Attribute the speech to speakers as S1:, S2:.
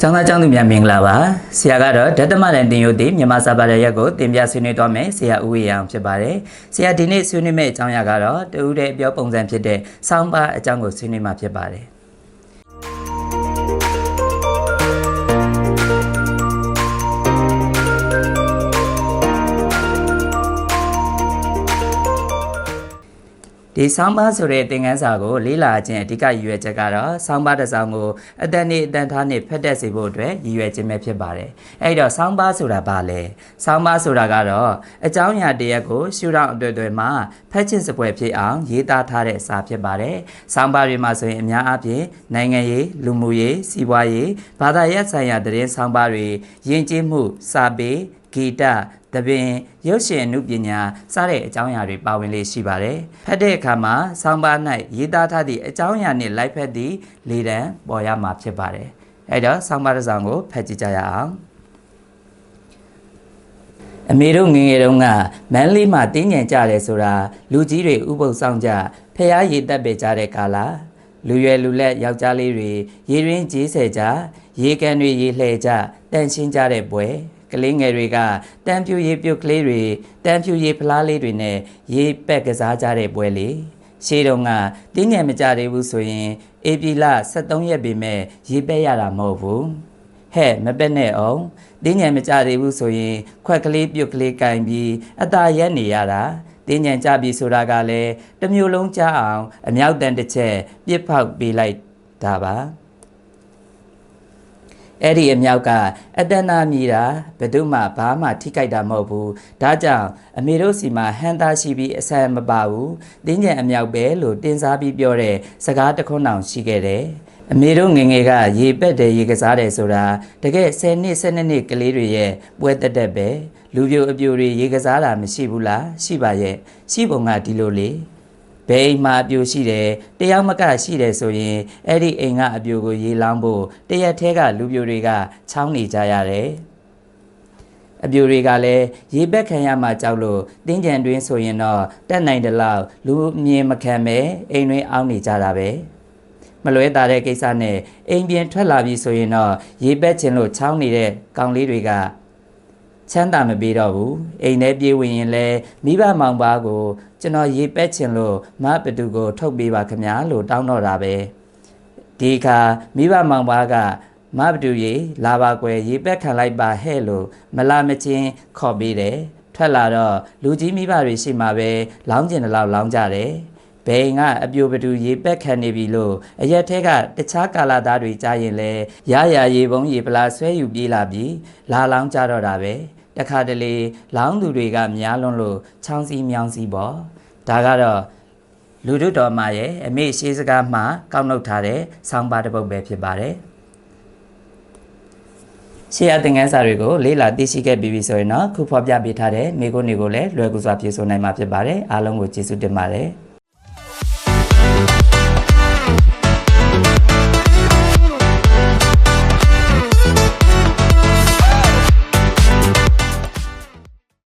S1: ကျောင်းသားကျောင်းသူများမင်္ဂလာပါဆရာကတော့ဓတ္တမတန်တင်ယုတ်တိမြန်မာစာပါရရက်ကိုတင်ပြဆွေးနွေးသွားမယ်ဆရာဦးဝေအောင်ဖြစ်ပါတယ်ဆရာဒီနေ့ဆွေးနွေးမယ့်အကြောင်းအရာကတော့တူဦးတဲ့အပြောပုံစံဖြစ်တဲ့စောင်းပါအကြောင်းကိုဆွေးနွေးမှာဖြစ်ပါတယ် ဒီဆောင်းပါးဆိုတဲ့သင်ခန်းစာကိုလေးလာခြင်းအဓိကရည်ရွယ်ချက်ကတော့ဆောင်းပါးတစ်စောင်းကိုအတန်နေအတန်ထားနဲ့ဖက်တက်စေဖို့အတွက်ရည်ရွယ်ခြင်းပဲဖြစ်ပါတယ်။အဲ့တော့ဆောင်းပါးဆိုတာဘာလဲ။ဆောင်းပါးဆိုတာကတော့အကြောင်းအရာတစ်ရပ်ကိုရှုထောင့်အတွေ့အတွေ့မှာဖက်ချင်စပွဲဖြစ်အောင်ရေးသားထားတဲ့စာဖြစ်ပါတယ်။ဆောင်းပါးတွေမှာဆိုရင်အများအားဖြင့်နိုင်ငံရေးလူမှုရေးစီးပွားရေးဘာသာရပ်ဆိုင်ရာသတင်းဆောင်းပါးတွေယဉ်ကျေးမှုစာပေဂီတတပင်ရုပ်ရှင်အမှုပညာစတဲ့အကြောင်းအရာတွေပါဝင်လေးရှိပါတယ်။ဖတ်တဲ့အခါမှာဆောင်းပါး၌ရေးသားထားသည့်အကြောင်းအရာနှင့်လိုက်ဖက်သည့်လေတံပေါ်ရမှာဖြစ်ပါတယ်။အဲတော့ဆောင်းပါးတစ်စောင်ကိုဖတ်ကြည့်ကြရအောင်။အမေတို့ငယ်ငယ်တုန်းကမန်းလေးမှာတင်းညံကြတယ်ဆိုတာလူကြီးတွေဥပုပ်ဆောင်ကြဖះရည်တက်ပေကြတဲ့ကာလလူရွယ်လူလက်ယောက်ျားလေးတွေရေရင်းကြီးဆယ်ကြရေကန်တွေရေလှဲကြတန့်ရှင်းကြတဲ့ပွဲ ကလေးငယ်တွေကတန်ပြူရေပြုတ်ကလေးတွေတန်ပြူရေဖလားလေးတွေနဲ့ရေပက်ကစားကြတဲ့ပွဲလေးရှေးတုန်းကတင်းငယ်မကြသေးဘူးဆိုရင်အေပီလ73ရက်ပြီမဲ့ရေပက်ရတာမဟုတ်ဘူးဟဲ့မပက်နဲ့အောင်တင်းငယ်မကြသေးဘူးဆိုရင် ခွက်ကလေးပြုတ်ကလေးကင်ပြီးအตาရက်နေရတာတင်းညံကြပြီဆိုတာကလည်းတစ်မျိုးလုံးကြားအောင် အမြောက်တန်တစ်ချက်ပြစ်ဖောက်ပေးလိုက်တာပါ အဲ့ဒီအမြောက်ကအတဏမြည်တာဘယ်သူမှဘာမှထိကြိုက်တာမဟုတ်ဘူးဒါကြောင့်အမေတို့စီမှာဟန်တာရှိပြီးအဆန်မပါဘူးတင်းညံအမြောက်ပဲလို့တင်စားပြီးပြောတဲ့စကားတစ်ခွန်းတောင်ရှိခဲ့တယ်အမေတို့ငယ်ငယ်ကရေပက်တယ်ရေကစားတယ်ဆိုတာတကယ်10နှစ်12နှစ်ကလေးတွေရဲ့ပွဲတက်တက်ပဲလူပြိုအပြိုတွေရေကစားတာမရှိဘူးလားရှိပါရဲ့ရှိပုံကဒီလိုလေ ဘယ်အိမ်မှာအပြိုရှိတယ်တယောက်မကရှိတယ်ဆိုရင်အဲ့ဒီအိမ်ကအပြိုကိုရေလောင်းဖို့တရက်ထဲကလူပြိုတွေကချောင်းနေကြရတယ်အပြိုတွေကလည်းရေပက်ခံရမှကြောက်လို့တင်းကြံတွင်းဆိုရင်တော့တက်နိုင်တယ်လို့လူမြင်မခံပဲအိမ်တွင်းအောင်းနေကြတာပဲမလွဲတာတဲ့ကိစ္စနဲ့အိမ်ပြင်ထွက်လာပြီဆိုရင်တော့ရေပက်ခြင်းလို့ချောင်းနေတဲ့ကောင်လေးတွေက ချမ်းသာမပေးတော့ဘူးအိမ်ထဲပြေးဝင်ရင်လဲမိဘမောင်ပါကို ကျွန်တော်ရေပက်ခြင်းလို့မဘသူကို ထုတ်ပေးပါခင်ဗျာလို့တောင်းတော့တာပဲဒီအခါမိဘမောင်ပါကမဘသူရေလာပါကွယ်ရေပက်ခံလိုက်ပါဟဲ့လို့မလာမချင်းခေါ်ပေးတယ်ထွက်လာတော့လူကြီးမိဘတွေရှိမှပဲလောင်းကျင်တဲ့လောက်လောင်းကြတယ်ဘိန်ကအပြိုပတူရေပက်ခံနေပြီလို့အရက်ထဲကတခြားကာလာသားတွေကြားရင်လဲရရရေပုံးရေပလာဆွဲယူပြေးလာပြီးလာလောင်းကြတော့တာပဲ တခါတလေလောင်းသူတွေကများလွန်းလို့ချောင်းစီမြောင်းစီပေါ့ဒါကတော့လူတို့တော်မရဲ့အမေရှေးစကားမှကောက်နှုတ်ထားတဲ့ဆောင်းပါတစ်ပုဒ်ပဲဖြစ်ပါတယ်ရှေးအသင်ခန်းစာတွေကိုလေးလာသိရှိခဲ့ပြီးပြီဆိုရင်တော့ခုဖော်ပြပေးထားတဲ့မိကုန်းတွေကိုလည်းလွယ်ကူစွာဖြေဆိုနိုင်မှာဖြစ်ပါတယ်အားလုံးကိုကျေးဇူးတင်ပါတယ်